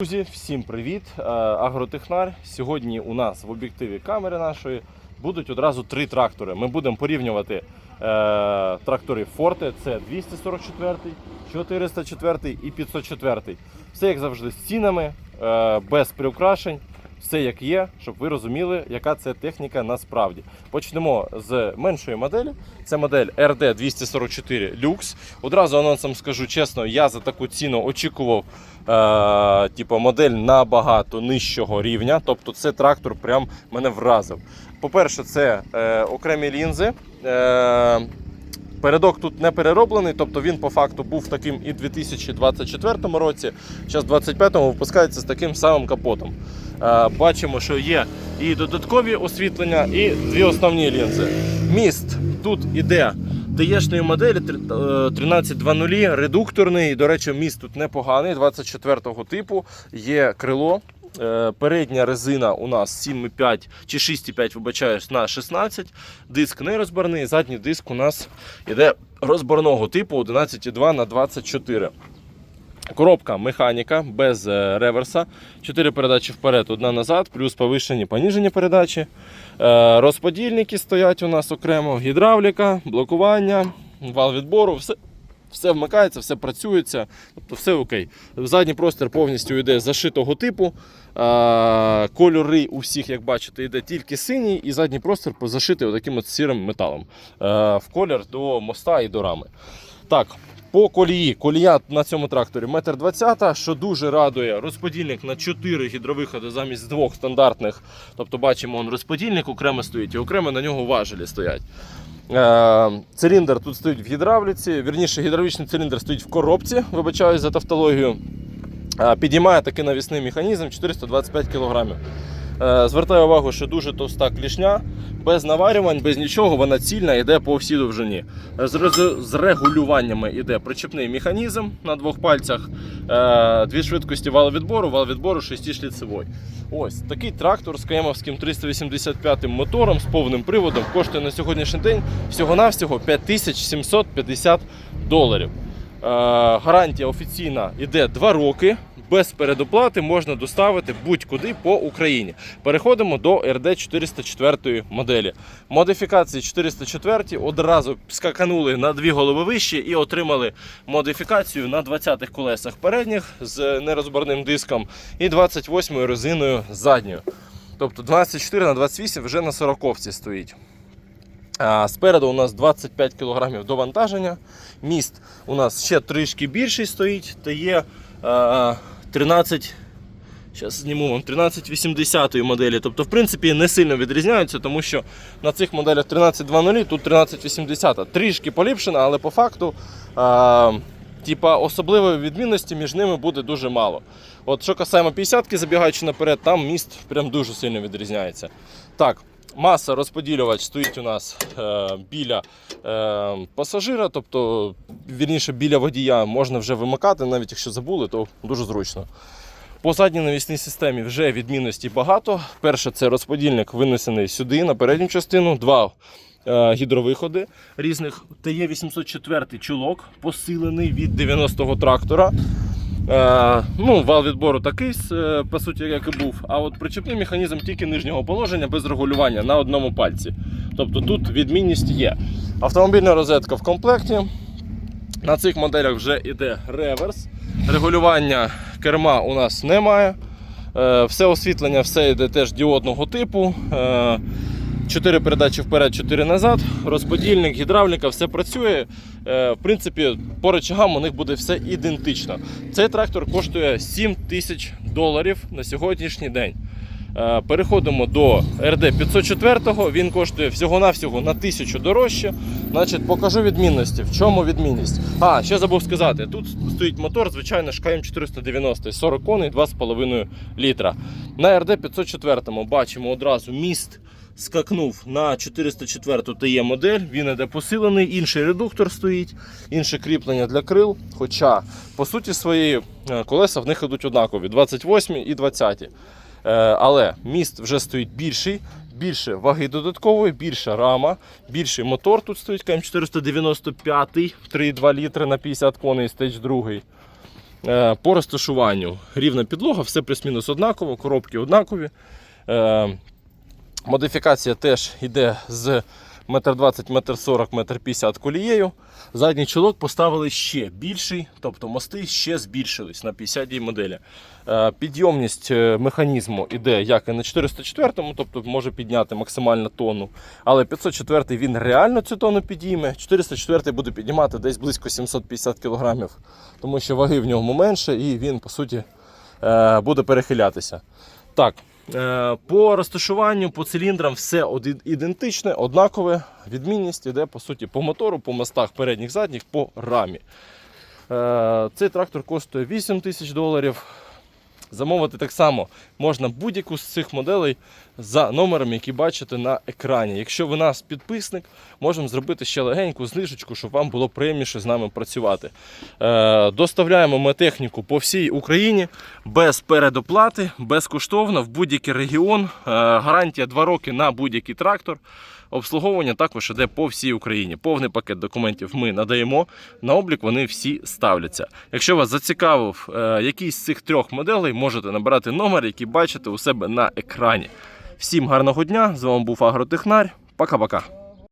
Друзі, всім привіт! Е, Агротехнар. Сьогодні у нас в об'єктиві камери нашої будуть одразу три трактори. Ми будемо порівнювати е, трактори Форте. Це 244, 404 і 504. Все як завжди з цінами, е, без приукрашень. Все як є, щоб ви розуміли, яка це техніка насправді. Почнемо з меншої моделі. Це модель RD 244 Lux. Одразу анонсом скажу чесно, я за таку ціну очікував е, типу, модель набагато нижчого рівня. Тобто це трактор прям мене вразив. По-перше, це е, окремі лінзи. Е, Передок тут не перероблений, тобто він по факту був таким і в 2024 році. Зараз в 2025 випускається з таким самим капотом. Е, Бачимо, що є і додаткові освітлення, і дві основні лінзи. Міст тут іде ДЕшної моделі е, 1320, редукторний. До речі, міст тут непоганий, 24-го типу. Є крило. Е, Передня резина у нас 7,5 чи 6,5, вибачаюсь, на 16. Диск не розборний, задній диск у нас іде розборного типу 11,2 на 24. Коробка механіка без е, реверса. 4 передачі вперед, одна назад, плюс повишені, поніжені передачі. Е, Розподільники стоять у нас окремо, гідравліка, блокування, вал відбору. Все, все вмикається, все працюється, тобто все окей. Задній простір повністю йде зашитого типу. Кольори у всіх, як бачите, йде тільки синій, і задній простір зашитий таким от сірим металом е, в колір до моста і до рами. Так, по колії. Колія на цьому тракторі 1,20 м, що дуже радує. Розподільник на 4 гідровиходи замість двох стандартних. Тобто бачимо, он розподільник окремо стоїть і окремо на нього важелі стоять. Е, Циліндр тут стоїть в гідравліці, вірніше, гідравлічний циліндр стоїть в коробці, вибачаюсь за тавтологію. Е, Підіймає такий навісний механізм 425 кг. Е, Звертаю увагу, що дуже товста клішня, без наварювань, без нічого, вона цільна йде по всій довжині. З, роз- з регулюваннями йде причепний механізм на двох пальцях, е, дві швидкості валовідбору, вал відбору 6-шліцевий. Ось такий трактор з каємовським 385 мотором з повним приводом коштує на сьогоднішній день всього-навсього 5750 доларів. Е, гарантія офіційна йде 2 роки. Без передоплати можна доставити будь-куди по Україні. Переходимо до RD 404 моделі. Модифікації 404 одразу скаканули на дві голови вище і отримали модифікацію на 20-х колесах передніх з нерозборним диском і 28 резиною задньою. Тобто 24 на 28 вже на 40 стоїть. А, Спереду у нас 25 кг довантаження. Міст у нас ще трішки більший стоїть, та є 13. Зараз зніму вам 1380 моделі. Тобто, в принципі, не сильно відрізняються, тому що на цих моделях 1320, тут 1380. Трішки поліпшена, але по факту а, типа, особливої відмінності між ними буде дуже мало. От що касаємо 50-ки, забігаючи наперед, там міст прям дуже сильно відрізняється. Так, Маса розподілювач стоїть у нас е, біля е, пасажира, тобто вірніше біля водія можна вже вимикати, навіть якщо забули, то дуже зручно. По задній навісній системі вже відмінностей багато. Перше, це розподільник винесений сюди на передню частину. Два е, гідровиходи різних. ТЕ-804 чулок, посилений від 90-го трактора. Е, ну, вал відбору такий, е, по суті, як і був. А от причепний механізм тільки нижнього положення без регулювання на одному пальці. Тобто тут відмінність є. Автомобільна розетка в комплекті. На цих моделях вже йде реверс. Регулювання керма у нас немає. Е, Все освітлення, все йде теж діодного типу. Е, 4 передачі вперед, 4 назад. Розподільник, гідравліка, все працює. Е, В принципі, по речагам у них буде все ідентично. Цей трактор коштує 7 тисяч доларів на сьогоднішній день. Е, Переходимо до RD 504. Він коштує всього-навсього на 1000 дорожче. Значить, покажу відмінності. В чому відмінність? А, ще забув сказати: тут стоїть мотор, звичайно, ШКМ 490, 40 коней, 2,5 літра. На RD 504 бачимо одразу міст скакнув на 404 ТЕ модель, він іде посилений, інший редуктор стоїть, інше кріплення для крил. Хоча, по суті, свої е, колеса в них ідуть однакові 28 і 20. Е, Але міст вже стоїть більший, більше ваги додаткової, більша рама, більший мотор тут стоїть КМ495, 3,2 літри на 50 коней, стейдж 2. Е, По розташуванню рівна підлога, все плюс-мінус однаково, коробки однакові. Модифікація теж йде з 1,20 м, 1,40 м, 1,50 колією. Задній чолок поставили ще більший, тобто мости ще збільшились на 50 моделі. Е, Підйомність е, механізму йде як і на 404, тобто може підняти максимально тонну. Але 504 він реально цю тонну підійме. 404 буде піднімати десь близько 750 кг, тому що ваги в ньому менше і він, по суті, е, буде перехилятися. Так, по розташуванню, по циліндрам все ідентичне, однакове. Відмінність йде по суті по мотору, по мостах передніх, задніх, по рамі. Е, Цей трактор коштує 8 тисяч доларів. Замовити так само можна будь-яку з цих моделей за номером, який бачите на екрані. Якщо ви нас підписник, можемо зробити ще легеньку знижечку, щоб вам було приємніше з нами працювати. Е, доставляємо ми техніку по всій Україні без передоплати, безкоштовно в будь-який регіон. Е, гарантія 2 роки на будь-який трактор. Обслуговування також іде по всій Україні. Повний пакет документів ми надаємо. На облік вони всі ставляться. Якщо вас зацікавив е, якийсь з цих трьох моделей, можете набирати номер, який бачите у себе на екрані. Всім гарного дня! З вами був Агротехнар. Пока-пока.